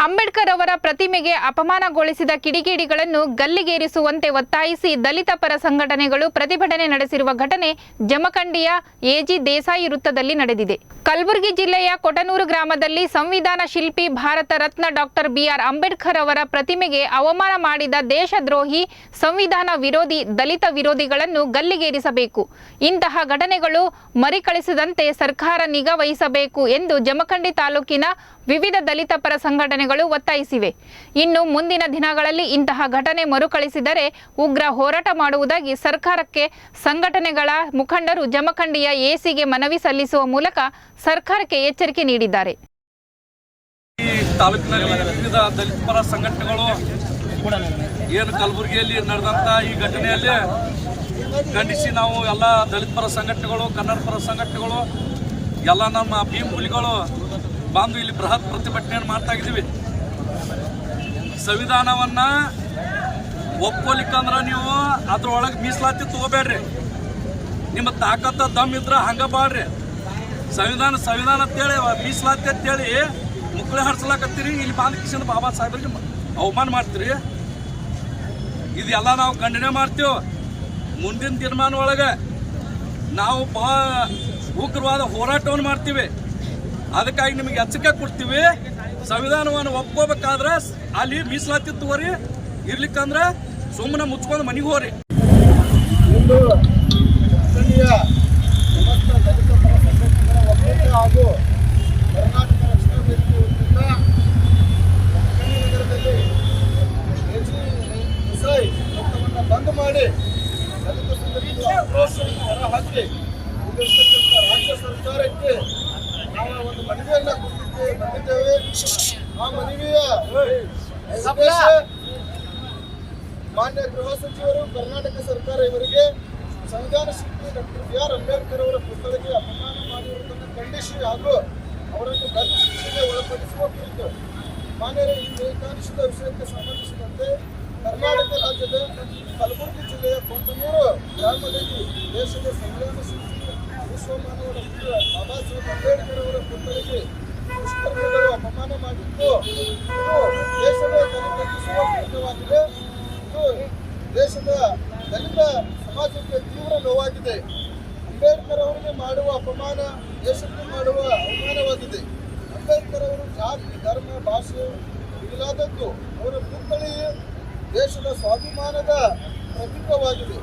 ಅಂಬೇಡ್ಕರ್ ಅವರ ಪ್ರತಿಮೆಗೆ ಅಪಮಾನಗೊಳಿಸಿದ ಕಿಡಿಗೇಡಿಗಳನ್ನು ಗಲ್ಲಿಗೇರಿಸುವಂತೆ ಒತ್ತಾಯಿಸಿ ದಲಿತ ಪರ ಸಂಘಟನೆಗಳು ಪ್ರತಿಭಟನೆ ನಡೆಸಿರುವ ಘಟನೆ ಜಮಖಂಡಿಯ ಎಜಿ ದೇಸಾಯಿ ವೃತ್ತದಲ್ಲಿ ನಡೆದಿದೆ. ಕಲಬುರಗಿ ಜಿಲ್ಲೆಯ ಕೊಟನೂರು ಗ್ರಾಮದಲ್ಲಿ ಸಂವಿಧಾನ ಶಿಲ್ಪಿ Bharat Ratna doctor B R Ambedkar ಅವರ ಪ್ರತಿಮೆಗೆ ಅವಮಾನ ಮಾಡಿದ ದೇಶದ್ರೋಹಿ ಸಂವಿಧಾನ ವಿರೋಧಿ ದಲಿತ ವಿರೋಧಿಗಳನ್ನು ಗಲ್ಲಿಗೇರಿಸಬೇಕು. ಇಂತಹ ಘಟನೆಗಳು ಮರಿಕಳಿಸದಂತೆ ಸರ್ಕಾರ ನಿಗಾ ವಹಿಸಬೇಕು ಎಂದು ಜಮಖಂಡಿ ತಾಲೂಕಿನ ವಿವಿಧ ದಲಿತ ಪರ ಸಂಘಟನೆಗಳು ಒತ್ತಾಯಿಸಿವೆ. ಇನ್ನು ಮುಂದಿನ ದಿನಗಳಲ್ಲಿ ಇಂತಹ ಘಟನೆ ಮರುಕಳಿಸಿದರೆ ಉಗ್ರ ಹೋರಾಟ ಮಾಡುವುದಾಗಿ ಸರ್ಕಾರಕ್ಕೆ ಸಂಘಟನೆಗಳ ಮುಖಂಡರು ಜಮಖಂಡಿಯ ಎಸಿಗೆ ಮನವಿ ಸಲ್ಲಿಸುವ ಮೂಲಕ ಸರ್ಕಾರಕ್ಕೆ ಎಚ್ಚರಿಕೆ ನೀಡಿದ್ದಾರೆ. ಏನು ಕಲಬುರಗಿಯಲ್ಲಿ ನಡೆದಂಥ ಈ ಘಟನೆಯಲ್ಲಿ ಖಂಡಿಸಿ ನಾವು ಎಲ್ಲ ದಲಿತ ಪರ ಸಂಘಟನೆಗಳು, ಕನ್ನಡ ಪರ ಸಂಘಟನೆಗಳು, ಎಲ್ಲ ನಮ್ಮ ಭೀಮ್ ಹುಲಿಗಳು ಬಂದು ಇಲ್ಲಿ ಬೃಹತ್ ಪ್ರತಿಭಟನೆಯನ್ನು ಮಾಡ್ತಾ ಇದ್ದೀವಿ. ಸಂವಿಧಾನವನ್ನ ಒಪ್ಕೊಲಿಕ್ಕಂದ್ರ ನೀವು ಅದ್ರೊಳಗೆ ಮೀಸಲಾತಿ ತಗೋಬೇಡ್ರಿ. ನಿಮ್ಮ ತಾಕತ್ತ ದಮ್ ಇದ್ರೆ ಹಂಗ ಬಾಡ್ರಿ ಸಂವಿಧಾನ ಸಂವಿಧಾನ ಅಂತೇಳಿ, ಮೀಸಲಾತಿ ಅಂತೇಳಿ ಮುಕ್ಕಳೆ ಹಡ್ಸಲಾಕತ್ತೀರಿ ಇಲ್ಲಿ ಬಾಂಧ ಕಿಶನ್ ಬಾಬಾ ಸಾಹೇಬ್ರಿಗೆ ಅವಮಾನ ಮಾಡ್ತೀರಿ. ಇದೆಲ್ಲ ನಾವು ಖಂಡನೆ ಮಾಡ್ತೀವಿ. ಮುಂದಿನ ದಿನಮಾನ ಒಳಗೆ ನಾವು ಬಾ ಉಗ್ರವಾದ ಹೋರಾಟವನ್ನು ಮಾಡ್ತೀವಿ. ಅದಕ್ಕಾಗಿ ನಿಮಗೆ ಎಚ್ಚರಿಕೆ ಕೊಡ್ತೀವಿ. ಸಂವಿಧಾನವನ್ನು ಒಪ್ಕೋಬೇಕಾದ್ರೆ ಅಲ್ಲಿ ಮೀಸಲಾತಿ ತಗೋರಿ ಇರ್ಲಿಕ್ಕಂದ್ರೆ ಸುಮ್ಮನೆ ಮುಚ್ಕೊಂಡು ಮನೆಗೆ ಹೋರಿ ಹಾಗೂ ಕರ್ನಾಟಕ ರಕ್ಷಣಾ ವೇದಿಕೆ ಬಂದ್ ಮಾಡಿ ಇಲ್ಲಿರ್ತಕ್ಕಂಥ ರಾಜ್ಯ ಸರ್ಕಾರಕ್ಕೆ ಒಂದು ಮನವಿಯನ್ನು ಕೊಟ್ಟಿದ್ದೇವೆ. ಆ ಮನವಿಯ ಉದ್ದೇಶ ಮಾನ್ಯ ಗೃಹ ಸಚಿವರು ಕರ್ನಾಟಕ ಸರ್ಕಾರ ಇವರಿಗೆ ಸಂವಿಧಾನ ಶಿಲ್ಪಿ ಡಾಕ್ಟರ್ ಬಿ ಆರ್ ಅಂಬೇಡ್ಕರ್ ಅವರ ಪುಸ್ತಕಕ್ಕೆ ಅಪಮಾನ ಮಾಡಿರುವುದನ್ನು ಖಂಡಿಸಿ ಹಾಗೂ ಅವರನ್ನು ಗಲ್ಲು ಶಿಕ್ಷೆಗೆ ಒಳಪಡಿಸುವ ಕುರಿತು ಮಾನ್ಯರ ಈ ಏಕಾಂಶದ ವಿಷಯಕ್ಕೆ ಸಂಬಂಧಿಸಿದಂತೆ ಕರ್ನಾಟಕ ರಾಜ್ಯದ ಕಲಬುರಗಿ ಜಿಲ್ಲೆಯ ಕೊಂಡನೂರು ಗ್ರಾಮದಲ್ಲಿ ದೇಶದ ಸಂವಿಧಾನ ಶಿಲ್ಪಿ ವಿಶ್ವಮಾನವರ ಬಾಬಾ ಸಾಹೇಬ್ ಅಂಬೇಡ್ಕರ್ ಅವರ ಪುಸ್ತಕಕ್ಕೆ ದುಷ್ಕರ್ಮಿಗಳು ಅಪಮಾನ ಮಾಡಿದ್ದು ಇದು ದೇಶದ ತಲೆಕೆತ್ತಿಸುವ ಕೃತ್ಯವಾಗಿದೆ ಇದು ದೇಶದ ದಲಿತ ಸಮಾಜಕ್ಕೆ ತೀವ್ರ ನೋವಾಗಿದೆ. ಅಂಬೇಡ್ಕರ್ ಅವರಿಗೆ ಮಾಡುವ ಅಪಮಾನ, ದೇಶಕ್ಕೆ ಮಾಡುವ ಅವಮಾನವಾಗಿದೆ. ಅಂಬೇಡ್ಕರ್ ಅವರು ಜಾತಿ, ಧರ್ಮ, ಭಾಷೆ ಇಲ್ಲಾದದ್ದು ಅವರ ಪುತ್ಥಳಿ ದೇಶದ ಸ್ವಾಭಿಮಾನದ ಪ್ರತೀಕವಾಗಿದೆ.